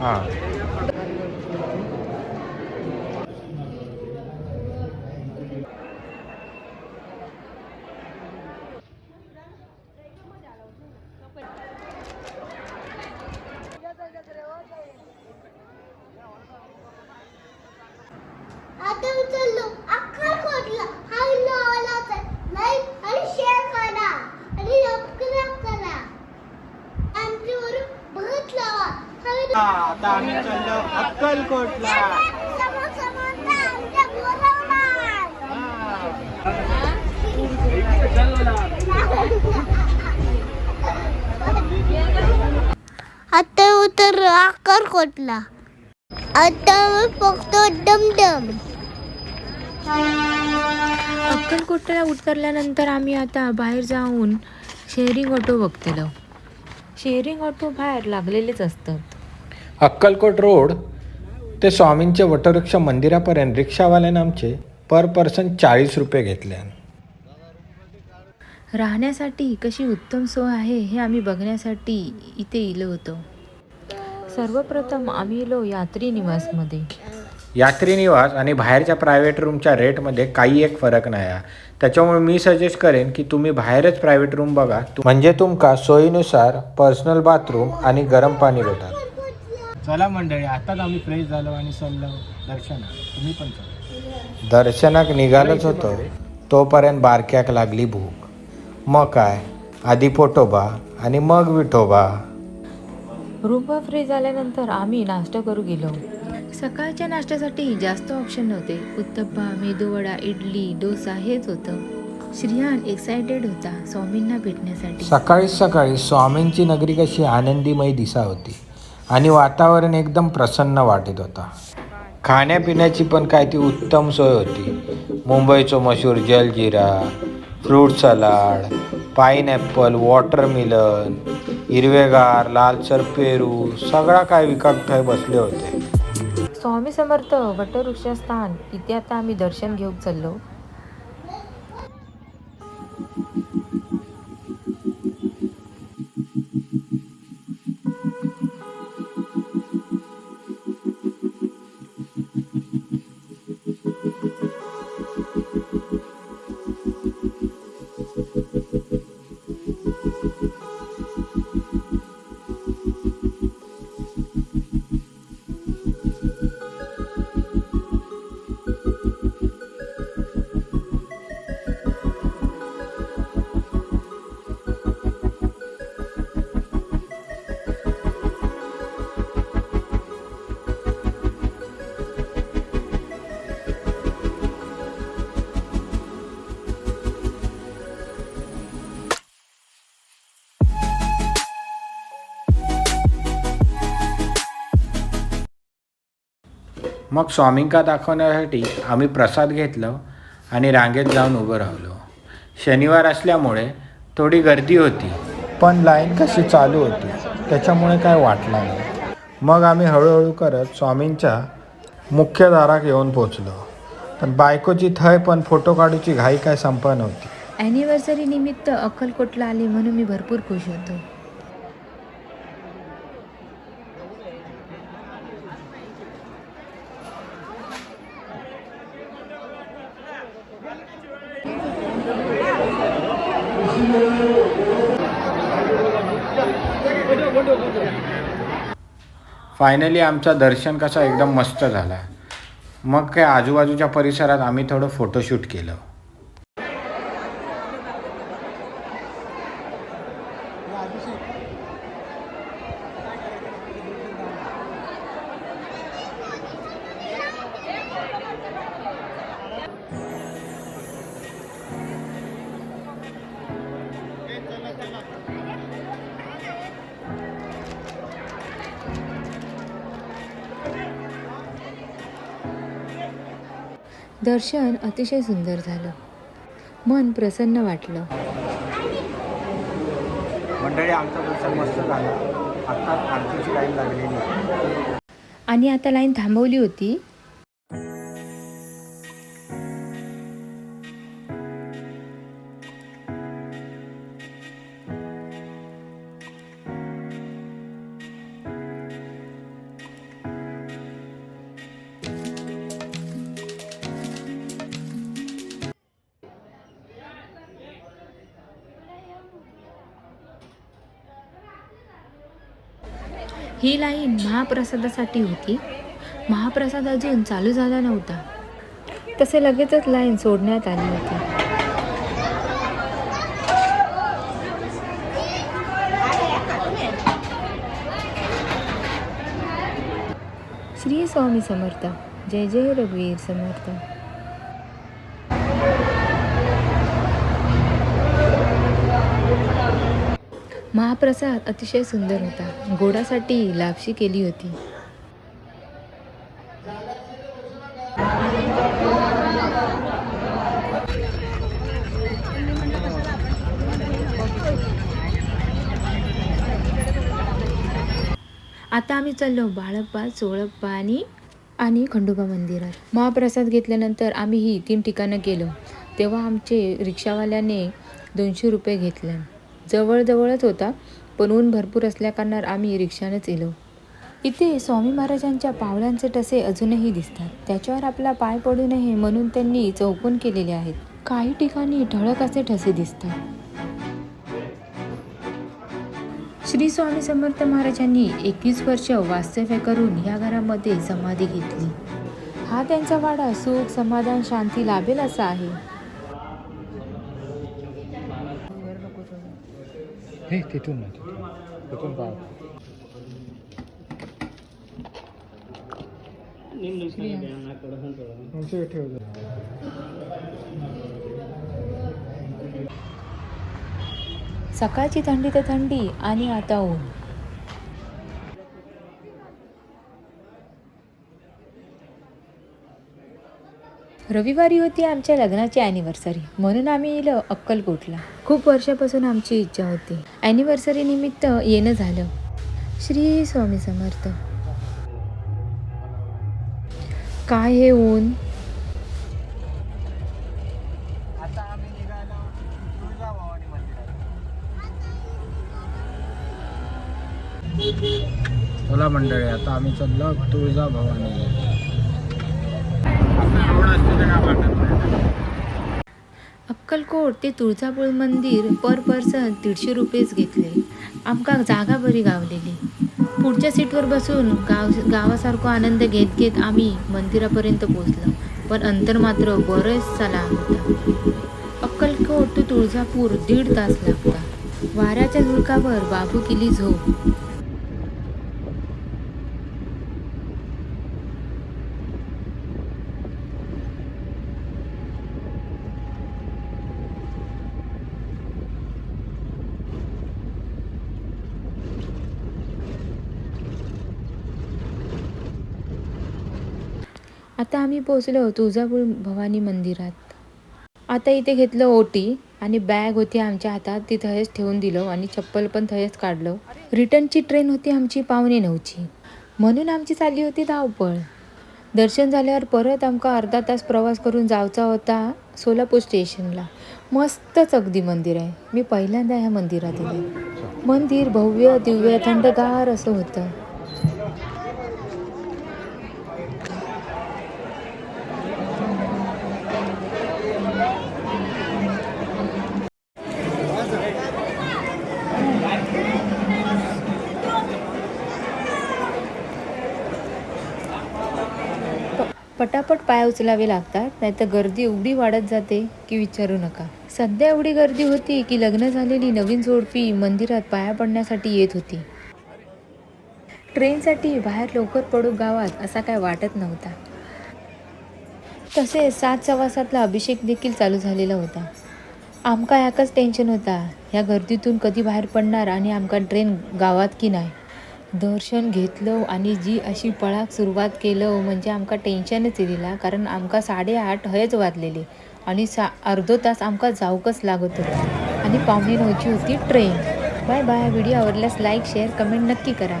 हां आता उचललो अक्कलकोटला हा लावलाच लाईक आणि शेअर करा आणि सबस्क्राईब करा आमच्यावरून बघत लावा हा आता आम्ही चाललो अक्कलकोटला. आता उतर अक्कलकोटला. आता मी बघतो डमडम. अक्कलकोटला उतरल्यानंतर आम्ही आता बाहेर जाऊन शेअरिंग ऑटो बघतेलो. शेअरिंग ऑटो बाहेर लागलेलेच असतात. अक्कलकोट रोड ते स्वामींचे वटवृक्ष मंदिरापर्यंत रिक्षावाल्यानं आमचे पर पर्सन चाळीस रुपये घेतले. राहण्यासाठी कशी उत्तम सोय आहे हे आम्ही बघण्यासाठी इथे इलो होतो. सर्वप्रथम आम्ही इलो यात्री निवासमध्ये यात्री निवास आणि बाहेरच्या प्रायव्हेट रूमच्या रेटमध्ये काही एक फरक नाही आहे. त्याच्यामुळे मी सजेस्ट करेन की तुम्ही बाहेरच प्रायव्हेट रूम बघा. म्हणजे तुमका सोयीनुसार पर्सनल बाथरूम आणि गरम पाणी भेटतात चला मंडळी आताच आम्ही फ्रेश झालो आणि चाललो दर्शनाक तुम्ही पण चला. दर्शनाक निघालोच होतो. तोपर्यंत बारक्याक लागली भूक. मग काय? आधी पोटोबा आणि मग विठोबा रूम फ्री झाल्यानंतर आम्ही नाश्ता करू गेलो. सकाळच्या नाश्त्यासाठी जास्त ऑप्शन नव्हते. उत्तप्पा मेदूवडा इडली डोसा हेच होतं. श्रियान एक्सायटेड होता स्वामींना भेटण्यासाठी. सकाळी सकाळी स्वामींची नगरी कशी आनंदीमय दिसा होती. आणि वातावरण एकदम प्रसन्न वाटत होता. खाण्यापिण्याची पण काय ती उत्तम सोय होती. मुंबईचं मशहूर jaljeera fruit salad pineapple watermelon हिरवेगार लालसर पेरू सगळा काय विकत थंय बसले होते. स्वामी समर्थ वटवृक्षस्थान इथे आता आम्ही दर्शन घेऊन चाललो. मग स्वामींका दाखवण्यासाठी आम्ही प्रसाद घेतलं आणि रांगेत जाऊन उभं राहिलो. शनिवार असल्यामुळे थोडी गर्दी होती पण लाईन कशी चालू होती त्याच्यामुळे काय वाटलं नाही मग आम्ही हळूहळू करत स्वामींच्या मुख्य दारात येऊन पोचलो पण बायकोची थय पण फोटो काढूची घाई काय संपन्न नव्हती. ॲनिव्हर्सरी निमित्त अक्कलकोटला आले म्हणून मी भरपूर खुश होतो. फायनली आमचं दर्शन कसा एकदम मस्त झाला. मग काय आजूबाजूच्या परिसरात आम्ही थोडं फोटोशूट केलं. दर्शन अतिशय सुंदर झालं. मन प्रसन्न वाटलं. मंडळी आमचं दर्शन मस्त झालं. आता आरतीची लाईन लागलेली. आहे आणि आता लाईन थांबवली होती. ही लाईन महाप्रसादासाठी होती. महाप्रसाद अजून चालू झाला नव्हता. तसे लगेचच लाईन सोडण्यात आली होती. श्री स्वामी समर्थ. जय जय रघुवीर समर्थ. महाप्रसाद अतिशय सुंदर होता. गोडासाठी लापशी केली होती. आता आम्ही चाललो बाळप्पा चोळप्पा आणि आणि खंडोबा मंदिरात. महाप्रसाद घेतल्यानंतर आम्ही ही तीन ठिकाणं गेलो. तेव्हा आमचे रिक्षावाल्याने दोनशे रुपये घेतले. जवळजवळच होता पण ऊन भरपूर असल्याकारणार आम्ही रिक्षानेच येलो इथे स्वामी महाराजांच्या पावलांचे टसे अजूनही दिसतात. त्याच्यावर आपला पाय पडू नये म्हणून त्यांनी चौकोन केलेले आहेत. काही ठिकाणी ठळक असे ठसे दिसतात. श्री स्वामी समर्थ महाराजांनी एकवीस वर्ष वास्तव्य करून या घरामध्ये समाधी घेतली. हा त्यांचा वाडा सुख समाधान शांती लाभेल असा आहे. हे तिथून ना तिथून तिथून पाहा ठेव सकाळची थंडी तर थंडी आणि आता ऊन. रविवारी होती आमच्या लग्नाची ॲनिव्हर्सरी म्हणून आम्ही येलो अक्कलकोटला. खूप वर्षापासून आमची इच्छा होती. ॲनिव्हर्सरी निमित्त येणं झालं. श्री स्वामी समर्थ. काय हे ऊन? आता आम्ही निघालो तुळजाभवानी मंदिरात. बोला मंडळी आता आम्ही चाललो तुळजाभवानी असते वाटत नाही अक्कलकोट ते तुळजापूर मंदिर पर पर्सन दीडशे रुपयेच घेतले. आमका जागा बरी गावलेली. पुढच्या सीटवर बसून गाव गावासारखा आनंद घेत घेत आम्ही मंदिरापर्यंत पोचलो पण अंतर मात्र बरेच लांब होता. अक्कलकोट ते तुळजापूर दीड तास लागता वाऱ्याच्या झुळकावर बाबू केली झोप. आता आम्ही पोचलो तुळजापूर भवानी मंदिरात. आता इथे घेतलं ओटी आणि बॅग होती आमच्या हातात ती थंयच ठेवून दिलो आणि चप्पल पण थंयच काढलो. रिटर्नची ट्रेन होती आमची पावणे नऊची. म्हणून आमची चालली होती धावपळ. दर्शन झाल्यावर परत आमका अर्धा तास प्रवास करून जायचा होता सोलापूर स्टेशनला. मस्तच अगदी मंदिर आहे. मी पहिल्यांदा ह्या मंदिरात गेले मंदिर भव्य दिव्य थंडगार असं होतं. पटापट पाय उचलावे लागतात नाहीतर गर्दी एवढी वाढत जाते की विचारू नका. सध्या एवढी गर्दी होती की लग्न झालेली नवीन जोडपी मंदिरात पाया पडण्यासाठी येत होती. ट्रेनसाठी बाहेर लवकर पडू गावात असा काय वाटत नव्हता. तसेच सात सवासातला अभिषेक देखील चालू झालेला होता. आमका एकच टेन्शन होता ह्या गर्दीतून कधी बाहेर पडणार आणि आमका ट्रेन गावात की नाही? दर्शन घेतलं आणि जी अशी पळाक सुरुवात केलं म्हणजे आमका टेन्शनच दिला कारण आमका साडेआठ हयच वाजलेली आणि सा अर्धो तास आमका जाऊकच लागत होता. आणि पावणे नऊची होती ट्रेन बाय बाय व्हिडिओ आवडल्यास लाईक शेअर कमेंट नक्की करा.